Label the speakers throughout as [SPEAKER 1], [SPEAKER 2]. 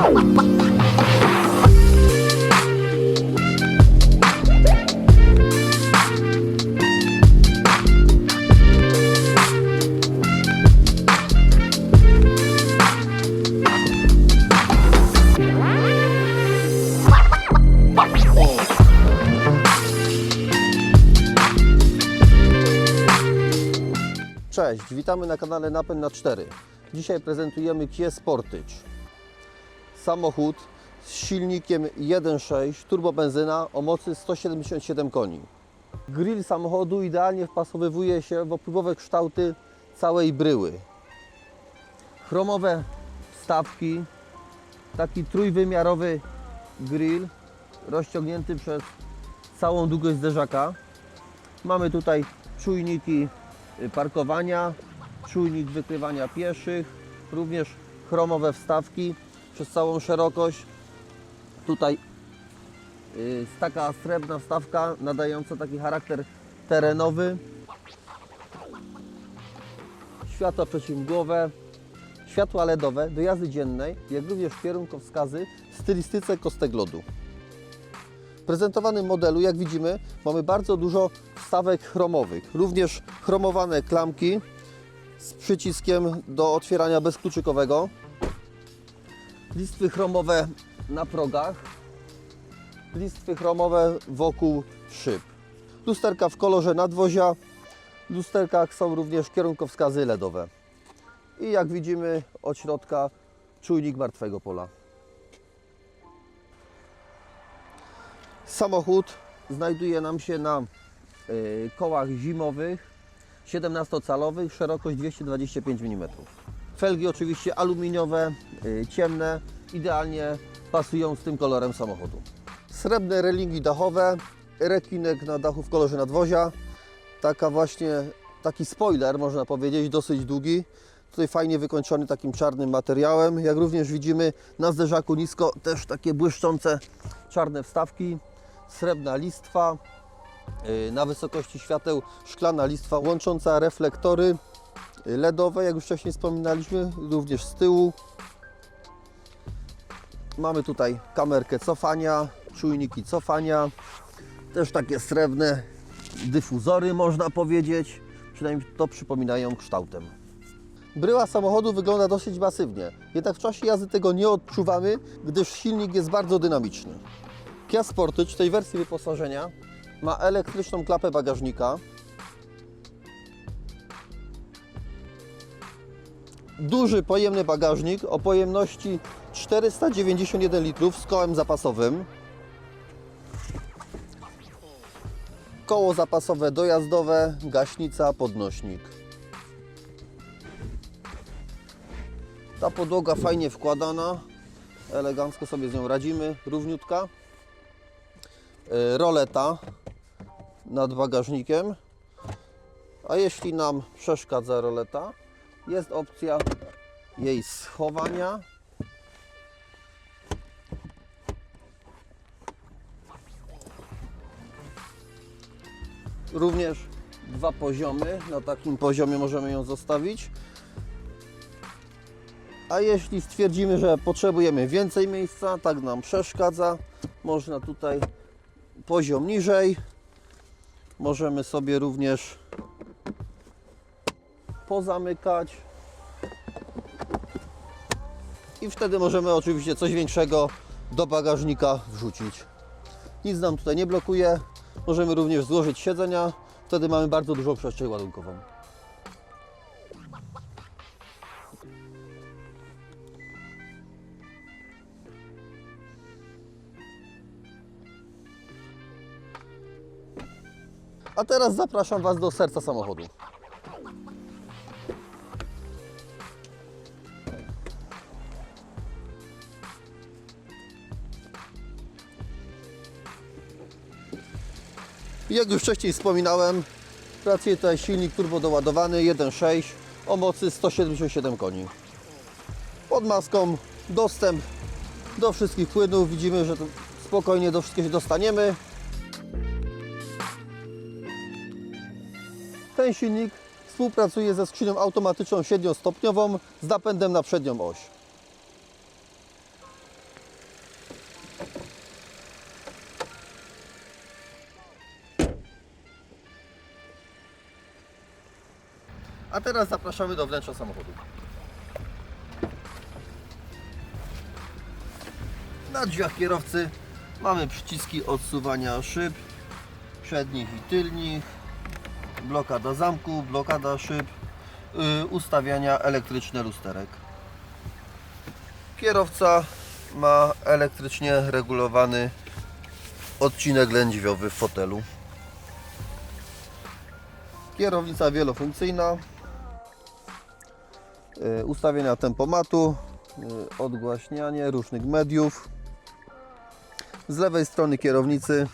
[SPEAKER 1] Cześć, witamy na kanale Napęd na 4. Dzisiaj prezentujemy Kia Sportage. Samochód z silnikiem 1.6 turbobenzyna o mocy 177 koni. Grill samochodu idealnie wpasowywuje się w opływowe kształty całej bryły. Chromowe wstawki, taki trójwymiarowy grill rozciągnięty przez całą długość zderzaka. Mamy tutaj czujniki y, parkowania, czujnik wykrywania pieszych, również chromowe wstawki przez całą szerokość. Tutaj y, jest taka srebrna wstawka nadająca taki charakter terenowy. Światła przeciwmgłowe, światła LEDowe do jazdy dziennej, jak również kierunkowskazy w stylistyce kostek lodu. W prezentowanym modelu, jak widzimy, mamy bardzo dużo wstawek chromowych. Również chromowane klamki z przyciskiem do otwierania bezkluczykowego. Listwy chromowe na progach. Listwy chromowe wokół szyb. Lusterka w kolorze nadwozia. W lusterkach są również kierunkowskazy LEDowe. I jak widzimy od środka czujnik martwego pola. Samochód znajduje nam się na y, kołach zimowych 17-calowych, szerokość 225 mm. Felgi oczywiście aluminiowe, y, ciemne, idealnie pasują z tym kolorem samochodu. Srebrne relingi dachowe, rekinek na dachu w kolorze nadwozia, taka właśnie, taki spoiler można powiedzieć, dosyć długi. Tutaj fajnie wykończony takim czarnym materiałem. Jak również widzimy na zderzaku nisko też takie błyszczące czarne wstawki, srebrna listwa, yy, na wysokości świateł szklana listwa łącząca reflektory LEDowe, jak już wcześniej wspominaliśmy, również z tyłu. Mamy tutaj kamerkę cofania, czujniki cofania, też takie srebrne dyfuzory można powiedzieć, przynajmniej to przypominają kształtem. Bryła samochodu wygląda dosyć masywnie, jednak w czasie jazdy tego nie odczuwamy, gdyż silnik jest bardzo dynamiczny. Kia Sportage w tej wersji wyposażenia ma elektryczną klapę bagażnika, duży pojemny bagażnik o pojemności 491 litrów z kołem zapasowym, koło zapasowe dojazdowe, gaśnica, podnośnik. Ta podłoga fajnie wkładana, elegancko sobie z nią radzimy, równiutka. Y, Roleta nad bagażnikiem. A jeśli nam przeszkadza roleta, jest opcja jej schowania. Również dwa poziomy. Na takim poziomie możemy ją zostawić. A jeśli stwierdzimy, że potrzebujemy więcej miejsca, tak nam przeszkadza, można tutaj poziom niżej. Możemy sobie również pozamykać. I wtedy możemy oczywiście coś większego do bagażnika wrzucić. Nic nam tutaj nie blokuje. Możemy również złożyć siedzenia. Wtedy mamy bardzo dużą przestrzeń ładunkową. A teraz zapraszam Was do serca samochodu. Jak już wcześniej wspominałem, pracuje tutaj silnik turbodoładowany 1.6 o mocy 177 koni. Pod maską dostęp do wszystkich płynów. Widzimy, że spokojnie do wszystkiego się dostaniemy. Ten silnik współpracuje ze skrzynią automatyczną 7-stopniową z napędem na przednią oś. A teraz zapraszamy do wnętrza samochodu. Na drzwiach kierowcy mamy przyciski odsuwania szyb przednich i tylnych, blokada zamku, blokada szyb, yy, ustawiania elektryczne lusterek. Kierowca ma elektrycznie regulowany odcinek lędźwiowy w fotelu. Kierownica wielofunkcyjna, ustawienia tempomatu, yy, odgłaśnianie różnych mediów. Z lewej strony kierownicy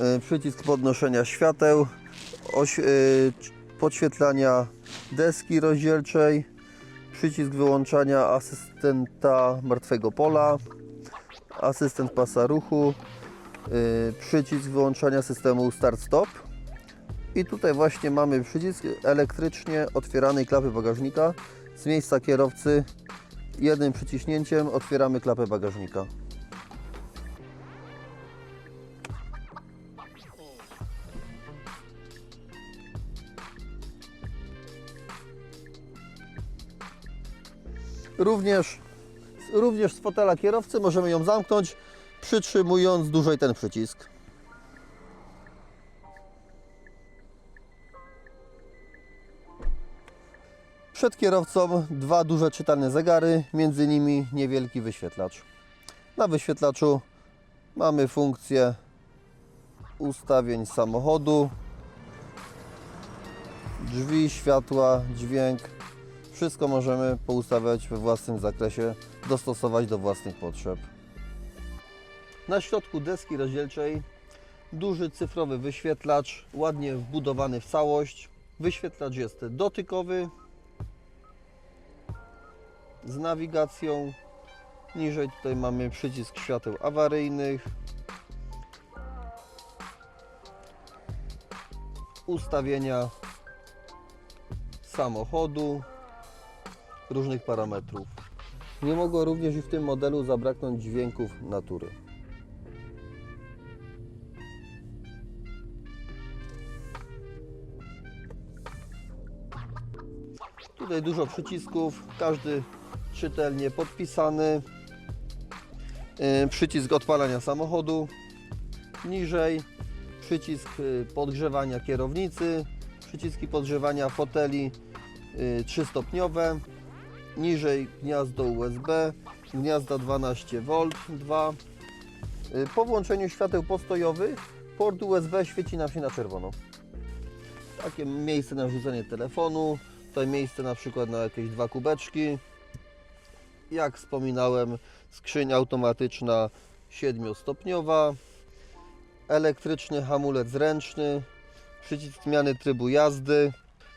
[SPEAKER 1] yy, przycisk podnoszenia świateł, podświetlania deski rozdzielczej, przycisk wyłączania asystenta martwego pola, asystent pasa ruchu, przycisk wyłączania systemu start-stop. I tutaj właśnie mamy przycisk elektrycznie otwieranej klapy bagażnika. Z miejsca kierowcy jednym przyciśnięciem otwieramy klapę bagażnika. Również, również z fotela kierowcy możemy ją zamknąć, przytrzymując dłużej ten przycisk. Przed kierowcą dwa duże czytelne zegary, między nimi niewielki wyświetlacz. Na wyświetlaczu mamy funkcję ustawień samochodu, drzwi, światła, dźwięk. Wszystko możemy poustawiać we własnym zakresie, dostosować do własnych potrzeb. Na środku deski rozdzielczej duży cyfrowy wyświetlacz, ładnie wbudowany w całość. Wyświetlacz jest dotykowy, z nawigacją. Niżej tutaj mamy przycisk świateł awaryjnych. Ustawienia samochodu, różnych parametrów. Nie mogło również i w tym modelu zabraknąć dźwięków natury. Tutaj dużo przycisków, każdy czytelnie podpisany. Yy, Przycisk odpalania samochodu. Niżej przycisk yy, podgrzewania kierownicy, przyciski podgrzewania foteli yy, trzystopniowe. Niżej gniazdo USB, gniazda 12V 2. Yy, Po włączeniu świateł postojowych port USB świeci nam się na czerwono. Takie miejsce na wrzucenie telefonu, tutaj miejsce na przykład na jakieś dwa kubeczki. Jak wspominałem, skrzynia automatyczna 7-stopniowa, elektryczny hamulec ręczny, przycisk zmiany trybu jazdy,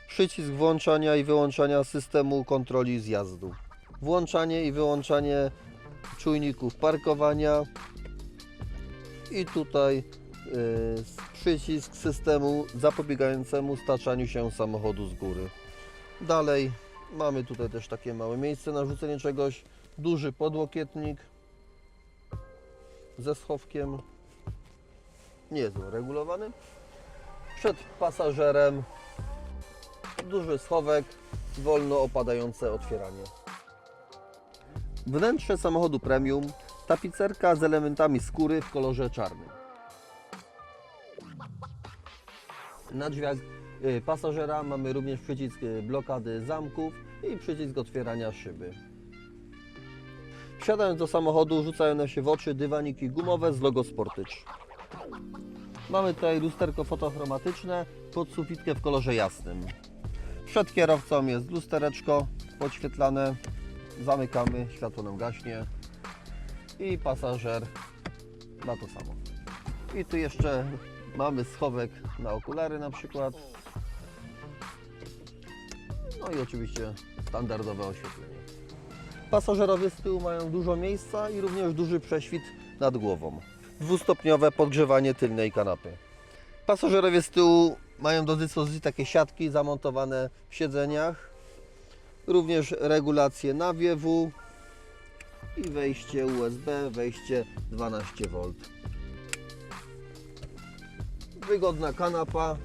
[SPEAKER 1] przycisk włączania i wyłączania systemu kontroli zjazdu, włączanie i wyłączanie czujników parkowania i tutaj y, przycisk systemu zapobiegającemu staczaniu się samochodu z góry. Dalej mamy tutaj też takie małe miejsce na rzucenie czegoś. Duży podłokietnik ze schowkiem. Nie regulowany. Przed pasażerem duży schowek, wolno opadające otwieranie. Wnętrze samochodu premium, tapicerka z elementami skóry w kolorze czarnym. Na drzwiach pasażera mamy również przycisk y, blokady zamków i przycisk otwierania szyby. Wsiadając do samochodu rzucają nam się w oczy dywaniki gumowe z logo Sportycz. Mamy tutaj lusterko fotochromatyczne pod sufitkę w kolorze jasnym. Przed kierowcą jest lustereczko podświetlane. Zamykamy, światło nam gaśnie i pasażer ma to samo. I tu jeszcze mamy schowek na okulary na przykład. No i oczywiście standardowe oświetlenie. Pasażerowie z tyłu mają dużo miejsca i również duży prześwit nad głową. Dwustopniowe podgrzewanie tylnej kanapy. Pasażerowie z tyłu mają do dyspozycji takie siatki zamontowane w siedzeniach. Również regulacje nawiewu i wejście USB, wejście 12V. Wygodna kanapa,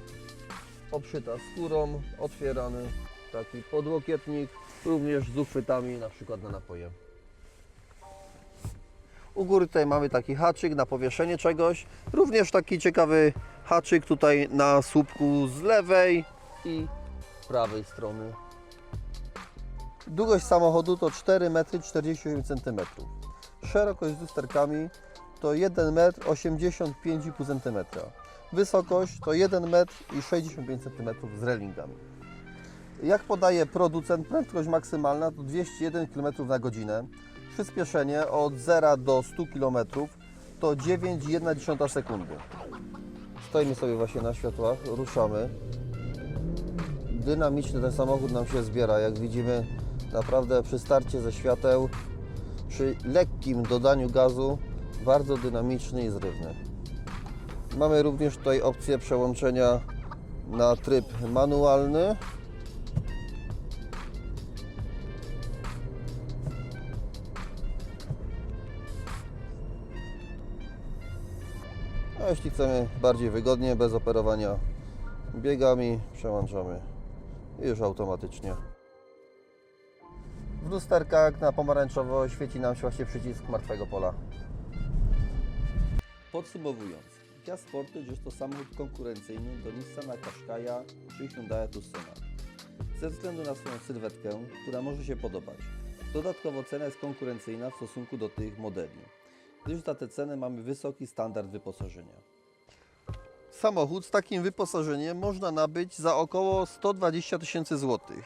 [SPEAKER 1] obszyta skórą, otwierany taki podłokietnik, również z uchwytami na przykład na napoje. U góry tutaj mamy taki haczyk na powieszenie czegoś. Również taki ciekawy haczyk tutaj na słupku z lewej i prawej strony. Długość samochodu to 4,48 cm. Szerokość z lusterkami to 1,85 cm. Wysokość to 1,65 cm z relingami. Jak podaje producent, prędkość maksymalna to 201 km na godzinę. Przyspieszenie od 0 do 100 km to 9,1 sekundy. Stoimy sobie właśnie na światłach, ruszamy. Dynamiczny ten samochód nam się zbiera. Jak widzimy, naprawdę przy starcie ze świateł, przy lekkim dodaniu gazu, bardzo dynamiczny i zrywny. Mamy również tutaj opcję przełączenia na tryb manualny. Jeśli chcemy bardziej wygodnie, bez operowania biegami, przełączamy i już automatycznie. W lusterkach na pomarańczowo świeci nam się właśnie przycisk martwego pola. Podsumowując, Kia Sportage jest to samochód konkurencyjny do Nissana Qashqai'a czy Hyundai Tucsona. Ze względu na swoją sylwetkę, która może się podobać. Dodatkowo cena jest konkurencyjna w stosunku do tych modeli, gdyż za te ceny mamy wysoki standard wyposażenia. Samochód z takim wyposażeniem można nabyć za około 120 tysięcy złotych,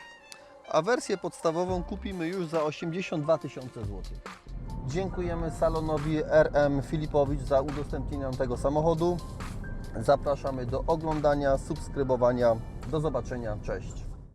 [SPEAKER 1] a wersję podstawową kupimy już za 82 tysiące złotych. Dziękujemy salonowi RM Filipowicz za udostępnienie nam tego samochodu. Zapraszamy do oglądania, subskrybowania. Do zobaczenia. Cześć.